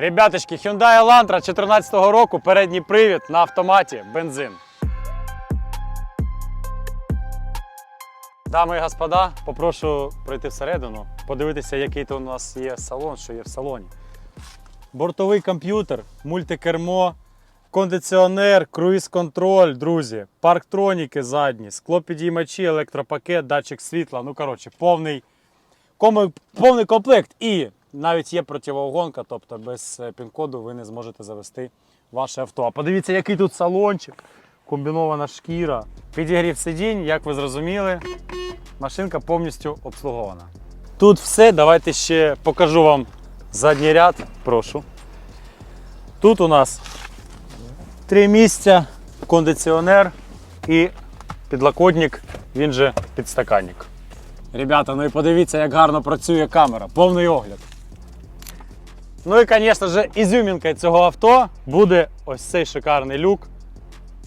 Ребяточки, Hyundai Elantra 14 року, передній привід на автоматі, бензин. Дами і господа, попрошу пройти всередину, подивитися, який то у нас є салон, що є в салоні. Бортовий комп'ютер, мультикермо, кондиціонер, круїз-контроль, друзі, парктроніки задні, склопідіймачі, електропакет, датчик світла. Ну, коротше, повний, повний комплект. І навіть є противогонка, тобто без е, пін-коду ви не зможете завести ваше авто. А подивіться, який тут салончик, комбінована шкіра, підігрів сидінь, як ви зрозуміли, машинка повністю обслугована. Тут все. Давайте ще покажу вам задній ряд. Прошу. Тут у нас три місця, кондиціонер і підлокотник, він же підстаканник. Ребята, ну і подивіться, як гарно працює камера, повний огляд. Ну і, звісно ж, ізюмінкою цього авто буде ось цей шикарний люк,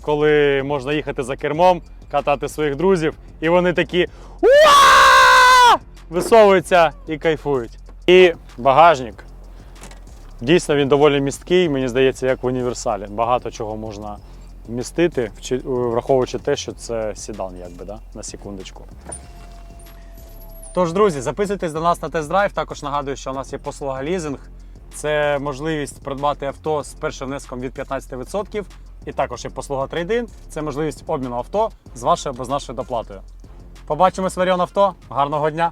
коли можна їхати за кермом, катати своїх друзів, і вони такі висовуються і кайфують. І багажник. Дійсно, він доволі місткий, мені здається, як в універсалі. Багато чого можна вмістити, враховуючи те, що це сідан, якби, да? на секундочку. Тож, друзі, записуйтесь до нас на тест-драйв. Також нагадую, що у нас є послуга лізинг. Це можливість придбати авто з першим внеском від 15%. І також є послуга трейдин. Це можливість обміну авто з вашою або з нашою доплатою. Побачимось в авто. Гарного дня!